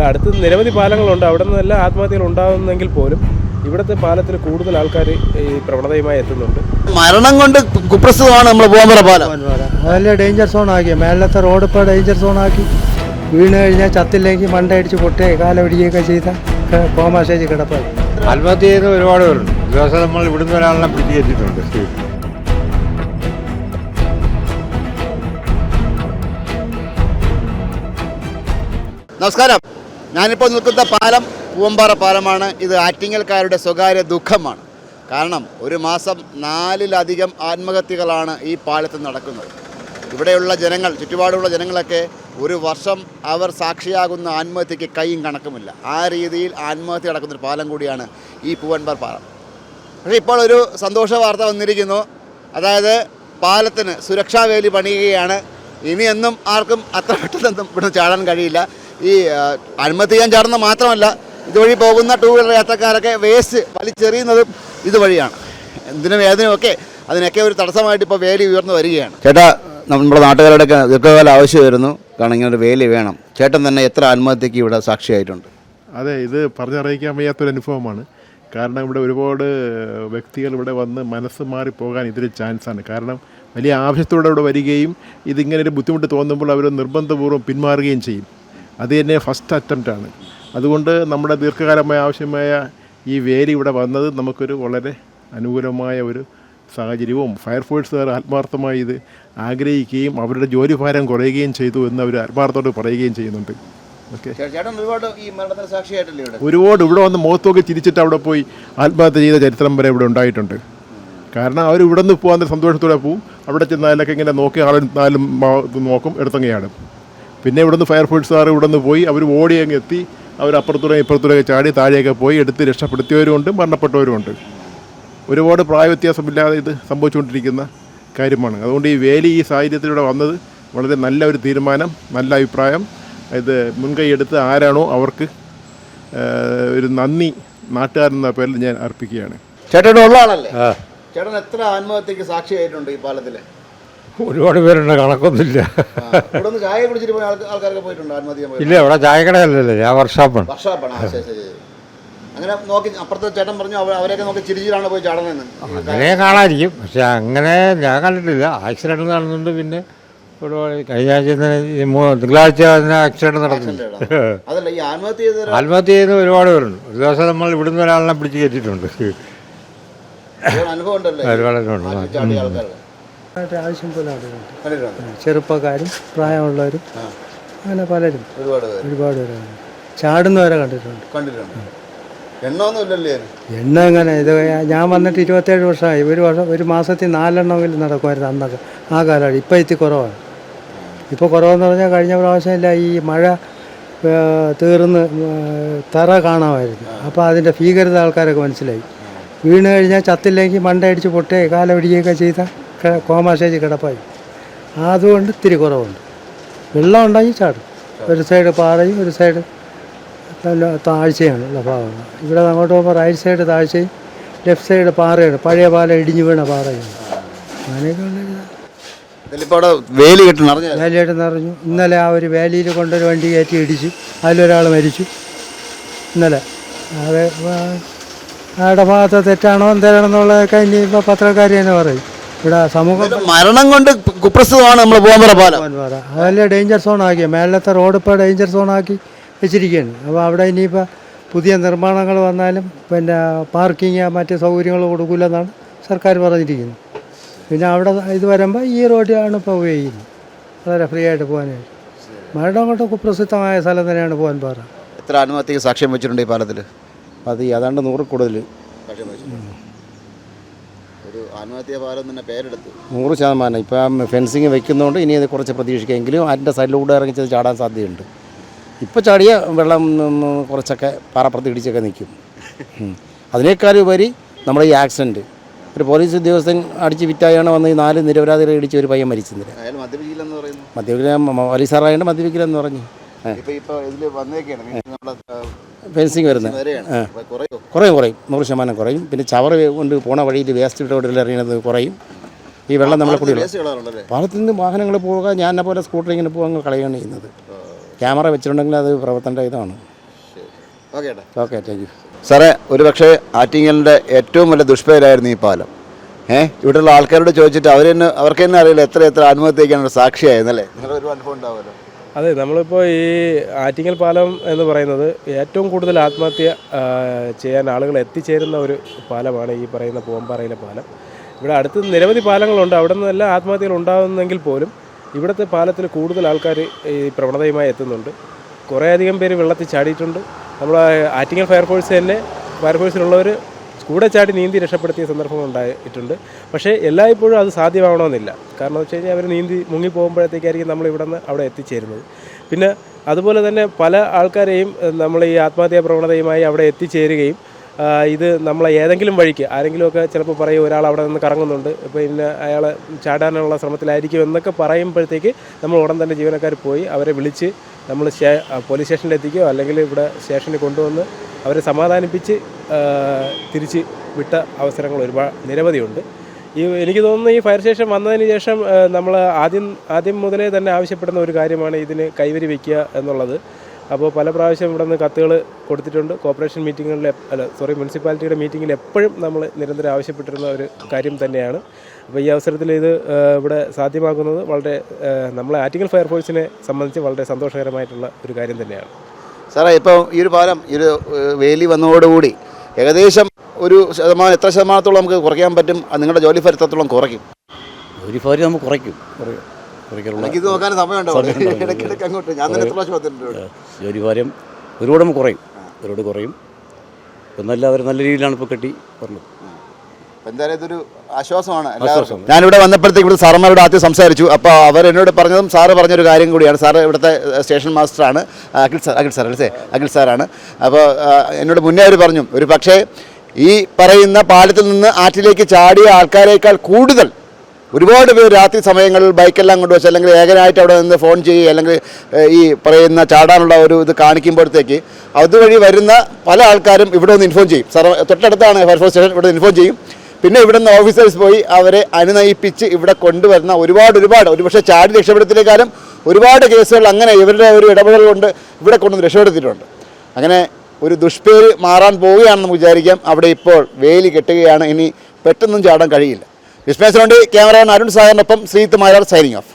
ഇവിടെ അടുത്ത് നിരവധി പാലങ്ങളുണ്ട്. അവിടെ നിന്നെല്ലാം ആത്മഹത്യകൾ ഉണ്ടാകുന്നെങ്കിൽ പോലും ഇവിടുത്തെ പാലത്തിൽ കൂടുതൽ ആൾക്കാർ ഈ പ്രവണതയുമായി എത്തുന്നുണ്ട്. മരണം കൊണ്ട് കുപ്രസിദ്ധമാണ് നമ്മൾ പോകുമ്പോൾ പാലം. നല്ല ഡേഞ്ചർ സോൺ ആക്കി. മേലത്തെ റോഡ് ഇപ്പോൾ ഡേഞ്ചർ സോൺ ആക്കി. വീണ് കഴിഞ്ഞാൽ ചത്തില്ലെങ്കിൽ മണ്ടയടിച്ച് പൊട്ടേ കാലപിടിക്കുകയൊക്കെ ചെയ്ത കോമാശേജ് കിടപ്പായി. ആത്മഹത്യ ചെയ്ത ഒരുപാട് പേരുണ്ട്. ദിവസം നമ്മൾ ഇവിടുന്ന് ഒരാളിനെ പിടിച്ചു കയറ്റിയിട്ടുണ്ട്. നമസ്കാരം. ഞാനിപ്പോൾ നിൽക്കുന്ന പാലം പൂവമ്പാറ പാലമാണ്. ഇത് ആറ്റിങ്ങൽക്കാരുടെ സ്വകാര്യ ദുഃഖമാണ്. കാരണം ഒരു മാസം നാലിലധികം ആത്മഹത്യകളാണ് ഈ പാലത്തിൽ നടക്കുന്നത്. ഇവിടെയുള്ള ജനങ്ങൾ ചുറ്റുപാടുള്ള ജനങ്ങളൊക്കെ ഒരു വർഷം അവർ സാക്ഷിയാകുന്ന ആത്മഹത്യക്ക് കൈയും കണക്കുമില്ല. ആ രീതിയിൽ ആത്മഹത്യ നടക്കുന്ന ഒരു പാലം കൂടിയാണ് ഈ പൂവൻപാർ പാലം. പക്ഷേ ഇപ്പോൾ ഒരു സന്തോഷ വാർത്ത വന്നിരിക്കുന്നു. അതായത് പാലത്തിന് സുരക്ഷാ വേലി പണിയുകയാണ് ഇനിയെന്നും ആർക്കും അത്ര പെട്ടെന്നൊന്നും ഇവിടെ ചാടാൻ കഴിയില്ല. ഈ അനുമതി ആത്മഹത്യ ചെയ്യാൻ ചാടുന്ന മാത്രമല്ല ഇതുവഴി പോകുന്ന ടൂ വീലർ യാത്രക്കാരൊക്കെ വേസ്റ്റ് വലിച്ചെറിയുന്നതും ഇതുവഴിയാണ്. എന്തിനും വേദനയൊക്കെ അതിനൊക്കെ ഒരു തടസ്സമായിട്ട് ഇപ്പോൾ വേലി ഉയർന്നു വരികയാണ്. ചേട്ടാ നമ്മുടെ നാട്ടുകാരുടെയൊക്കെ ദീർഘകാല ആവശ്യമായിരുന്നു കാരണം ഇങ്ങനെ ഒരു വേലി വേണം. ചേട്ടൻ തന്നെ എത്ര ആത്മഹത്യക്ക് ഇവിടെ സാക്ഷിയായിട്ടുണ്ട്? അതെ ഇത് പറഞ്ഞറിയിക്കാൻ വയ്യാത്തൊരു അനുഭവമാണ്. കാരണം ഇവിടെ ഒരുപാട് വ്യക്തികൾ ഇവിടെ വന്ന് മനസ്സ് മാറി പോകാൻ ഇതൊരു ചാൻസാണ് കാരണം വലിയ ആവശ്യത്തോടെ ഇവിടെ വരികയും ഇതിങ്ങനെ ഒരു ബുദ്ധിമുട്ട് തോന്നുമ്പോൾ അവർ നിർബന്ധപൂർവം പിന്മാറുകയും ചെയ്യും. അത് തന്നെ ഫസ്റ്റ് അറ്റംപ്റ്റ് ആണ്. അതുകൊണ്ട് നമ്മുടെ ദീർഘകാലമായ ആവശ്യമായ ഈ വേലി ഇവിടെ വന്നത് നമുക്കൊരു വളരെ അനുകൂലമായ ഒരു സാഹചര്യവും ഫയർഫോഴ്സുകാർ ആത്മാർത്ഥമായി ഇത് ആഗ്രഹിക്കുകയും അവരുടെ ജോലി ഭാരം കുറയുകയും ചെയ്തു എന്ന് അവർ ആത്മാർത്ഥത്തോട് പറയുകയും ചെയ്യുന്നുണ്ട്. ഒരുപാട് ഇവിടെ? വന്ന് മുഖത്തൊക്കെ ചിരിച്ചിട്ട് അവിടെ പോയി ആത്മഹത്യ ചെയ്ത ചരിത്രം വരെ ഇവിടെ ഉണ്ടായിട്ടുണ്ട്. കാരണം അവർ ഇവിടെ നിന്ന് പോകാൻ സന്തോഷത്തോടെ പോവും. അവിടെ ചെന്നാലൊക്കെ ഇങ്ങനെ നോക്കി ആളും നാലും നോക്കും എടുത്തങ്ങയാണ് പിന്നെ ഇവിടുന്ന് ഫയർഫോഴ്സ് ഫയർഫോഴ്സുകാർ ഇവിടെ നിന്ന് പോയി അവർ ഓടി അങ്ങ് എത്തി. അവർ അപ്പുറത്തൂടെ ഇപ്പുറത്തൂടെ ചാടി താഴെയൊക്കെ പോയി എടുത്ത് രക്ഷപ്പെടുത്തിയവരുമുണ്ട് മരണപ്പെട്ടവരുമുണ്ട്. ഒരുപാട് പ്രായവ്യത്യാസമില്ലാതെ ഇത് സംഭവിച്ചുകൊണ്ടിരിക്കുന്ന കാര്യമാണ്. അതുകൊണ്ട് ഈ വേലി ഈ സാഹചര്യത്തിലൂടെ വന്നത് വളരെ നല്ല ഒരു തീരുമാനം നല്ല അഭിപ്രായം. ഇത് മുൻകൈ എടുത്ത് ആരാണോ അവർക്ക് ഒരു നന്ദി നാട്ടുകാരെന്ന പേരിൽ ഞാൻ അർപ്പിക്കുകയാണ്. ചേട്ടൻ ഉള്ള ആളല്ലേ ചേട്ടൻ എത്ര ആത്മഹത്യക്ക് സാക്ഷിയായിട്ടുണ്ട് ഈ പാലത്തിൽ? ഒരുപാട് പേരുണ്ട് കണക്കൊന്നുമില്ല. ഇവിടെ നിന്ന് ചായ കുടിച്ചിട്ട് പോയ ആൾക്കാ- ആൾക്കാരൊക്കെ പോയിട്ടുണ്ട് ആത്മഹത്യ ഇല്ല ഇവിടെ ചായക്കടയല്ലല്ലോ ഞാൻ വർഷാപ്പാണ് വർഷാപ്പാണ് ആ, ശരി ശരി ശരി. അങ്ങനെ നോക്കി അപ്പുറത്തെ ചേട്ടൻ പറഞ്ഞു അവ- അവരെയൊക്കെ നോക്കി ചിരിച്ചിലാണ് പോയി ചാടണമെന്ന് അങ്ങനെ കാണാതിരിക്കും പക്ഷെ അങ്ങനെ ഞാൻ കണ്ടിട്ടില്ല. ആക്സിഡന്റ് നടന്നുണ്ട് പിന്നെ ഒരുപാട് കഴിഞ്ഞ ആഴ്ച തന്നെ ഈ മൂ- തിങ്കളാഴ്ച തന്നെ ആക്സിഡന്റ് അതല്ല ഈ ആത്മഹത്യ ചെയ്ത ആത്മഹത്യ ചെയ്യുന്ന ഒരുപാട് പേരുണ്ട്. ഒരു ദിവസം നമ്മൾ ഇവിടുന്ന് ഒരാളിനെ പിടിച്ച് കയറ്റിയിട്ടുണ്ട്. അനുഭവം ഉണ്ടല്ലേ? ഒരുപാട് ചാടിയ ആൾക്കാരുടെ ആയിട്ട് ആവശ്യം പോലെ ആളുകളുണ്ട്. ചെറുപ്പക്കാരും പ്രായമുള്ളവരും അങ്ങനെ പലരും. ഒരുപാട് പേരാണ് ഒരുപാട് ചാടുന്നവരെ കണ്ടിട്ടുണ്ട്. എണ്ണ എങ്ങനെ? ഇത് ഞാൻ വന്നിട്ട് ഇരുപത്തേഴ് വർഷമായി. ഒരു വർഷം ഒരു മാസത്തിൽ നാലെണ്ണമെങ്കിലും നടക്കുമായിരുന്നു അന്നൊക്കെ. ആ കാലമാണ് ഇപ്പം ഇത്തി കുറവാണ്. ഇപ്പോൾ കുറവെന്ന് പറഞ്ഞാൽ കഴിഞ്ഞ പ്രാവശ്യം ഇല്ല ഈ മഴ തീർന്ന് തറ കാണാമായിരുന്നു. അപ്പോൾ അതിന്റെ ഭീകരത ആൾക്കാരൊക്കെ മനസ്സിലായി. വീണ് കഴിഞ്ഞാൽ ചത്തില്ലെങ്കിൽ മണ്ടയടിച്ച് കാലം ഇടിക്കുകയൊക്കെ ചെയ്താൽ കോമാ സ്റ്റേജ് കിടപ്പായി. അതുകൊണ്ട് ഇത്തിരി കുറവുണ്ട്. വെള്ളം ഉണ്ടെങ്കിൽ ചാടും. ഒരു സൈഡ് പാറയും ഒരു സൈഡ് താഴ്ചയാണ് ഉള്ള ഭാഗങ്ങൾ ഇവിടെ അങ്ങോട്ട് പോകുമ്പോൾ റൈറ്റ് സൈഡ് താഴ്ചയും ലെഫ്റ്റ് സൈഡ് പാറയാണ്. പഴയ പാല ഇടിഞ്ഞു വീണ പാറയാണ്. അങ്ങനെയൊക്കെ വേലി കെട്ടി നിറഞ്ഞ വേലിയായിട്ട് നിറഞ്ഞു ഇന്നലെ ആ ഒരു വേലിയിൽ കൊണ്ടൊരു വണ്ടി കയറ്റി ഇടിച്ചു. അതിലൊരാൾ മരിച്ചു. ഇന്നലെ. അത് ആടെ ഭാഗത്ത് തെറ്റാണോ എന്താണെന്നുള്ളതൊക്കെ ഇപ്പോൾ പത്രക്കാർ തന്നെ പറയും. ഇവിടെ സമൂഹം മരണം കൊണ്ട് കുപ്രസിദ്ധമാണ് നമ്മൾ പോകാൻ പാലം. അതല്ലേ ഡേഞ്ചർ സോൺ ആക്കി. മേലത്തെ റോഡ് ഇപ്പോൾ ഡേഞ്ചർ സോൺ ആക്കി വെച്ചിരിക്കുകയാണ്. അപ്പോൾ അവിടെ ഇനിയിപ്പോൾ പുതിയ നിർമ്മാണങ്ങൾ വന്നാലും പിന്നെ പാർക്കിങ് മറ്റ് സൗകര്യങ്ങൾ കൊടുക്കില്ലെന്നാണ് സർക്കാർ പറഞ്ഞിരിക്കുന്നത്. പിന്നെ അവിടെ ഇത് വരുമ്പോൾ ഈ റോഡിലാണ് ഇപ്പോൾ ഉപയോഗിക്കുന്നത്. വളരെ ഫ്രീ ആയിട്ട് പോകാനായിട്ട്. മരണം കൊണ്ട് കുപ്രസിദ്ധമായ സ്ഥലം തന്നെയാണ് പോകാൻ പാറ എത്ര ആത്മഹത്യക്ക് സാക്ഷ്യം വെച്ചിട്ടുണ്ട് ഈ പാലത്തിൽ അത് ഏതാണ്ട് നൂറ് കൂടുതൽ ഒരു ആത്മഹത്യ പാലം തന്നെ പേരെടുത്തു. നൂറ് ശതമാനം. ഇപ്പം ഫെൻസിങ് വെക്കുന്നതുകൊണ്ട് ഇനി അത് കുറച്ച് പ്രതീക്ഷിക്കാമെങ്കിലും അതിന്റെ സൈഡിലൂടെ ഇറങ്ങി ചെന്ന് ചാടാൻ സാധ്യതയുണ്ട്. ഇപ്പോൾ ചാടിയ വെള്ളം കുറച്ചൊക്കെ പാറപ്പുറത്ത് ഇടിച്ചൊക്കെ നിൽക്കും. അതിനേക്കാളുപരി നമ്മുടെ ഈ ആക്സിഡന്റ് ഒരു പോലീസ് ഉദ്യോഗസ്ഥൻ അടിച്ച് വിറ്റായാണ് വന്ന് ഈ നാല് നിരപരാധികളെ ഇടിച്ച് ഒരു പയ്യൻ മരിച്ചെന്നില്ല മദ്യപിക്കില്ലെന്ന് പറയുന്നു. മദ്യപിക്കല പോലീസാറായതുകൊണ്ട് മദ്യപിക്കില്ലെന്ന് പറഞ്ഞു. ഇപ്പൊ ഇപ്പൊ ഇതിൽ വന്നേക്കാണ്. നമ്മുടെ ഫെൻസിങ് വരുന്നത്. കുറയോ. കുറയും നൂറ് ശതമാനം കുറയും. പിന്നെ ചവറ് കൊണ്ട് പോണ വഴിയിൽ വേസ്റ്റ് വീട്ടിൽ എറിയുന്നത് കുറയും. ഈ വെള്ളം നമ്മളെ കുടിയില്ല പാലത്തിൽ നിന്ന് വാഹനങ്ങൾ പോവുക ഞാൻ എന്നെ പോലെ സ്കൂട്ടർ ഇങ്ങനെ പോകാൻ കളയുകയാണ് ചെയ്യുന്നത്. ക്യാമറ വെച്ചിട്ടുണ്ടെങ്കിൽ അത് പ്രവർത്തന ഇതാണ്. ഓക്കെ താങ്ക് യു സാറേ ഒരു പക്ഷേ ആറ്റിങ്ങലിന്റെ ഏറ്റവും വലിയ ദുഷ്പേരായിരുന്നു ഈ പാലം. ഏഹ് ഇവിടെയുള്ള ആൾക്കാരോട് ചോദിച്ചിട്ട് അവർ തന്നെ അവർക്ക് തന്നെ അറിയില്ല എത്ര എത്ര ആത്മഹത്യക്കാണ് സാക്ഷിയായിരുന്നല്ലേ നിങ്ങളൊരു അനുഭവം ഉണ്ടാവുമല്ലോ. അതെ നമ്മളിപ്പോൾ ഈ ആറ്റിങ്ങൽ പാലം എന്ന് പറയുന്നത് ഏറ്റവും കൂടുതൽ ആത്മഹത്യ ചെയ്യാൻ ആളുകൾ എത്തിച്ചേരുന്ന ഒരു പാലമാണ് ഈ പറയുന്ന പൂവമ്പാറയിലെ പാലം. ഇവിടെ അടുത്ത് നിരവധി പാലങ്ങളുണ്ട്. അവിടെ നിന്നെല്ലാം ആത്മഹത്യകൾ ഉണ്ടാകുന്നെങ്കിൽ പോലും ഇവിടുത്തെ പാലത്തിൽ കൂടുതൽ ആൾക്കാർ ഈ പ്രവണതയുമായി എത്തുന്നുണ്ട്. കുറേയധികം പേര് വെള്ളത്തിൽ ചാടിയിട്ടുണ്ട്. നമ്മൾ ആറ്റിങ്ങൽ ഫയർഫോഴ്സ് തന്നെ ഫയർഫോഴ്സിലുള്ളവർ കൂടെ ചാടി നീന്തി രക്ഷപ്പെടുത്തിയ സന്ദർഭം ഉണ്ടായിട്ടുണ്ട്. പക്ഷേ എല്ലായ്പ്പോഴും അത് സാധ്യമാവണമെന്നില്ല. കാരണം എന്ന് വെച്ച് കഴിഞ്ഞാൽ അവർ നീന്തി മുങ്ങിപ്പോകുമ്പോഴത്തേക്കായിരിക്കും നമ്മൾ ഇവിടെ നിന്ന് അവിടെ എത്തിച്ചേരുന്നത്. പിന്നെ അതുപോലെ തന്നെ പല ആൾക്കാരെയും നമ്മൾ ഈ ആത്മഹത്യാ പ്രവണതയുമായി അവിടെ എത്തിച്ചേരുകയും ഇത് നമ്മളെ ഏതെങ്കിലും വഴിക്ക് ആരെങ്കിലുമൊക്കെ ചിലപ്പോൾ പറയും ഒരാൾ അവിടെ നിന്ന് കറങ്ങുന്നുണ്ട് ഇപ്പോൾ ഇന്ന അയാൾ ചാടാനുള്ള ശ്രമത്തിലായിരിക്കും എന്നൊക്കെ പറയുമ്പോഴത്തേക്ക് നമ്മൾ ഉടൻ തന്നെ ജീവനക്കാർ പോയി അവരെ വിളിച്ച് നമ്മൾ പോലീസ് സ്റ്റേഷനിൽ എത്തിക്കുകയോ അല്ലെങ്കിൽ ഇവിടെ സ്റ്റേഷനിൽ കൊണ്ടുവന്ന് അവരെ സമാധാനിപ്പിച്ച് തിരിച്ച് വിട്ട അവസരങ്ങൾ ഒരുപാട് നിരവധിയുണ്ട്. ഈ എനിക്ക് തോന്നുന്നു ഈ ഫയർ സ്റ്റേഷൻ വന്നതിന് ശേഷം നമ്മൾ ആദ്യം ആദ്യം മുതലേ തന്നെ ആവശ്യപ്പെടുന്ന ഒരു കാര്യമാണ് ഇതിന് കൈവരി വയ്ക്കുക എന്നുള്ളത്. അപ്പോൾ പല പ്രാവശ്യം ഇവിടെ നിന്ന് കത്തുകൾ കൊടുത്തിട്ടുണ്ട് കോർപ്പറേഷൻ മീറ്റിങ്ങുകളിൽ അല്ല സോറി മുനിസിപ്പാലിറ്റിയുടെ മീറ്റിങ്ങിൽ എപ്പോഴും നമ്മൾ നിരന്തരം ആവശ്യപ്പെട്ടിരുന്ന ഒരു കാര്യം തന്നെയാണ്. അപ്പോൾ ഈ അവസരത്തിൽ ഇത് ഇവിടെ സാധ്യമാക്കുന്നത് വളരെ നമ്മളെ ആറ്റിങ്ങൽ ഫയർഫോഴ്സിനെ സംബന്ധിച്ച് വളരെ സന്തോഷകരമായിട്ടുള്ള ഒരു കാര്യം തന്നെയാണ്. സാറേ ഇപ്പോൾ ഈ ഒരു പാലം ഈ ഒരു വേലി വന്നതോടുകൂടി ഏകദേശം ഒരു ശതമാനം എത്ര ശതമാനത്തോളം നമുക്ക് കുറയ്ക്കാൻ പറ്റും? അത് നിങ്ങളുടെ ജോലി ഫലത്തോളം കുറയ്ക്കും. ഒരു ഭാര്യ നമുക്ക് കുറയ്ക്കും. ഇത് നോക്കാൻ സമയമുണ്ടോ? ഇടയ്ക്കിടയ്ക്ക് അങ്ങോട്ട്. ഞാൻ തന്നെ എത്ര പ്രാവശ്യം വന്നിട്ടുണ്ട് ഇവിടെ. ജോലി ഭാരം ഒരുപാട് നമുക്ക് കുറയും. ഒരുപാട് കുറയും. എന്നല്ല അവർ നല്ല രീതിയിലാണ് ഇപ്പോൾ കെട്ടി പറഞ്ഞത്. എന്തായാലും ഇതൊരു ആശ്വാസമാണ് എല്ലാവർക്കും. ഞാനിവിടെ വന്നപ്പോഴത്തേക്ക് ഇവിടെ സാറന്മാരോട് ആദ്യം സംസാരിച്ചു. അപ്പോൾ അവർ എന്നോട് പറഞ്ഞതും സാറ് പറഞ്ഞൊരു കാര്യം കൂടിയാണ്. സാറ് ഇവിടുത്തെ സ്റ്റേഷൻ സ്റ്റേഷൻ മാസ്റ്ററാണ്. അഖിൽ സാർ അഖിൽ സാർ അല്ലേ? അഖിൽ സാറാണ്. അപ്പോൾ എന്നോട് മുന്നേ അവർ പറഞ്ഞു ഒരു പക്ഷേ ഈ പറയുന്ന പാലത്തിൽ നിന്ന് ആറ്റിലേക്ക് ചാടിയ ആൾക്കാരേക്കാൾ കൂടുതൽ ഒരുപാട് പേര് രാത്രി സമയങ്ങളിൽ ബൈക്കെല്ലാം കൊണ്ടുവച്ച് അല്ലെങ്കിൽ ഏകനായിട്ട് അവിടെ നിന്ന് ഫോൺ ചെയ്യുക അല്ലെങ്കിൽ ഈ പറയുന്ന ചാടാനുള്ള ഒരു ഇത് കാണിക്കുമ്പോഴത്തേക്ക് അതുവഴി വരുന്ന പല ആൾക്കാരും ഇവിടെ ഒന്ന് ഇൻഫോം ചെയ്യും. സാർ തൊട്ടടുത്താണ് ഫയർഫോഴ്സ് സ്റ്റേഷൻ ഇവിടെ ഇൻഫോം ചെയ്യും. പിന്നെ ഇവിടുന്ന് ഓഫീസേഴ്സ് പോയി അവരെ അനുനയിപ്പിച്ച് ഇവിടെ കൊണ്ടുവരുന്ന ഒരുപാട് ഒരുപാട്. ഒരുപക്ഷെ ചാടി രക്ഷപ്പെടുത്തിയേക്കാളും ഒരുപാട് കേസുകൾ അങ്ങനെ ഇവരുടെ ഒരു ഇടപെടൽ കൊണ്ട് ഇവിടെ കൊണ്ടുവന്ന് രക്ഷപ്പെടുത്തിയിട്ടുണ്ട്. അങ്ങനെ ഒരു ദുഷ്പേര് മാറാൻ പോവുകയാണെന്ന് വിചാരിക്കാം. അവിടെ ഇപ്പോൾ വേലി കെട്ടുകയാണ്. ഇനി പെട്ടെന്നും ചാടാൻ കഴിയില്ല. വിസ്മേസിനുണ്ട് ക്യാമറമാൻ അരുൺ സാഗറിനൊപ്പം ശ്രീത്ത് മാരാർ സൈനിങ് ഓഫ്